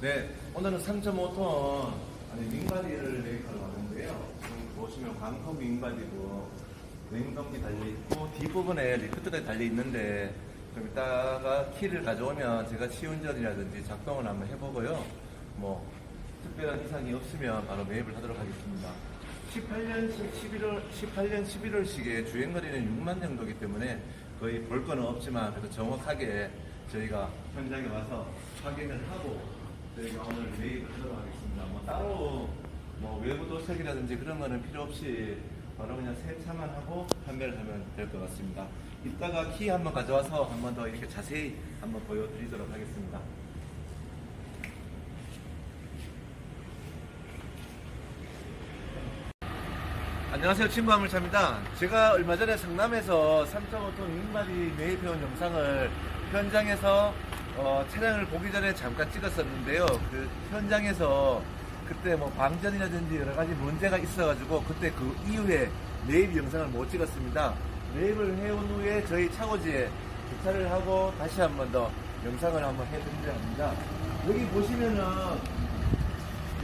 네, 오늘은 3.5톤 아니 윙바디를 메이커로 왔는데요. 지금 보시면 광컵 윙바디고 냉동기 달려있고 뒷부분에 리프트가 달려있는데 좀 이따가 키를 가져오면 제가 시운전이라든지 작동을 한번 해보고요. 뭐 특별한 이상이 없으면 바로 매입을 하도록 하겠습니다. 18년식 11월 18년 11월식에 주행거리는 6만 정도이기 때문에 거의 볼 거는 없지만 그래도 정확하게 저희가 현장에 와서 확인을 하고 저희가 오늘 매입을 하도록 하겠습니다. 뭐 따로 뭐 외부 도색이라든지 그런 거는 필요 없이 바로 그냥 세차만 하고 판매를 하면 될 것 같습니다. 이따가 키 한번 가져와서 한번 더 이렇게 자세히 한번 보여드리도록 하겠습니다. 안녕하세요 친구 화물차입니다 제가 얼마 전에 성남에서 3.5톤 윙바디 매입해온 영상을 현장에서 어, 차량을 보기 전에 잠깐 찍었었는데요. 그 현장에서 그때 뭐 방전이라든지 여러 가지 문제가 있어가지고 그때 그 이후에 매입 영상을 못 찍었습니다. 매입을 해온 후에 저희 차고지에 주차를 하고 다시 한 번 더 영상을 한번 해드리려 합니다. 여기 보시면은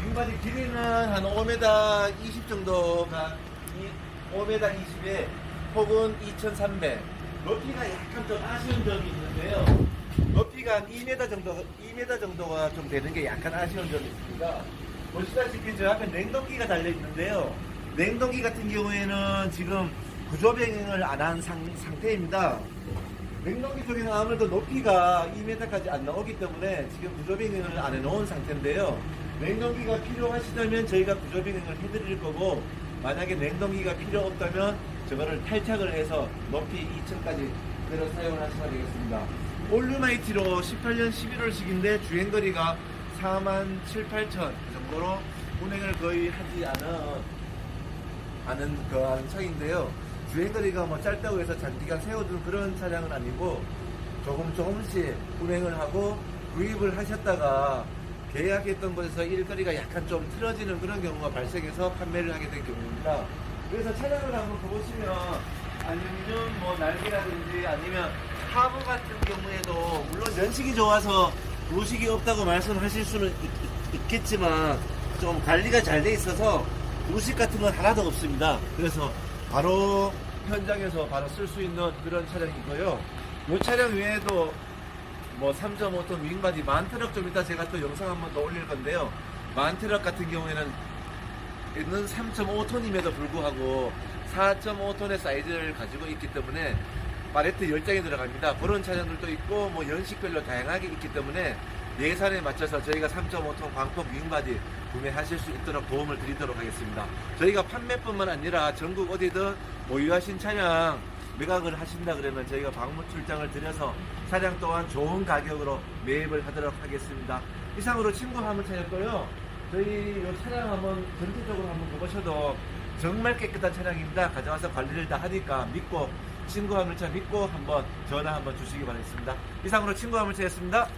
윙바디 길이는 한 5m 20 정도가 이 5m 20에 혹은 2300 높이가 약간 좀 아쉬운 점이 있는데요 높이가 한 2m 정도 2m 정도가 좀 되는 게 약간 아쉬운 점이 있습니다 보시다시피 저 앞에 냉동기가 달려 있는데요 냉동기 같은 경우에는 지금 구조병행을 안 한 상태입니다 냉동기 쪽에는 아무래도 높이가 2m까지 안 나오기 때문에 지금 구조빙행을 안 해놓은 상태인데요. 냉동기가 필요하시다면 저희가 구조빙행을 해드릴 거고 만약에 냉동기가 필요 없다면 저거를 탈착을 해서 높이 2층까지 그대로 사용을 하시면 되겠습니다. 올류마이티로 18년 11월식인데 주행거리가 4만 7, 8천 정도로 운행을 거의 하지 않은 그한 차인데요. 주행거리가 뭐 짧다고 해서 장기간 세워둔 그런 차량은 아니고 조금 조금씩 운행을 하고 구입을 하셨다가 계약했던 곳에서 일거리가 약간 좀 틀어지는 그런 경우가 발생해서 판매를 하게 된 경우입니다. 그래서 차량을 한번 보시면 알루미늄 뭐 날개라든지 아니면 하부 같은 경우에도 물론 연식이 좋아서 부식이 없다고 말씀하실 수는 있, 겠지만좀 관리가 잘 돼 있어서 부식 같은 건 하나도 없습니다. 그래서 바로 현장에서 바로 쓸 수 있는 그런 차량이고요. 이 차량 외에도 뭐 3.5톤 윙바디 만트럭 좀 이따 제가 또 영상 한번 더 올릴 건데요. 만트럭 같은 경우에는 있는 3.5톤임에도 불구하고 4.5톤의 사이즈를 가지고 있기 때문에 팔레트 10장이 들어갑니다. 그런 차량들도 있고 뭐 연식별로 다양하게 있기 때문에 예산에 맞춰서 저희가 3.5톤 광폭 윙바디 구매하실 수 있도록 도움을 드리도록 하겠습니다. 저희가 판매뿐만 아니라 전국 어디든 보유하신 차량 매각을 하신다 그러면 저희가 방문 출장을 드려서 차량 또한 좋은 가격으로 매입을 하도록 하겠습니다. 이상으로 친구 한번 차였고요. 저희 이 차량 한번 전체적으로 한번 보셔도 정말 깨끗한 차량입니다. 가져와서 관리를 다 하니까 믿고 친구 화물차 믿고 한번 전화 한번 주시기 바라겠습니다. 이상으로 친구 화물차였습니다.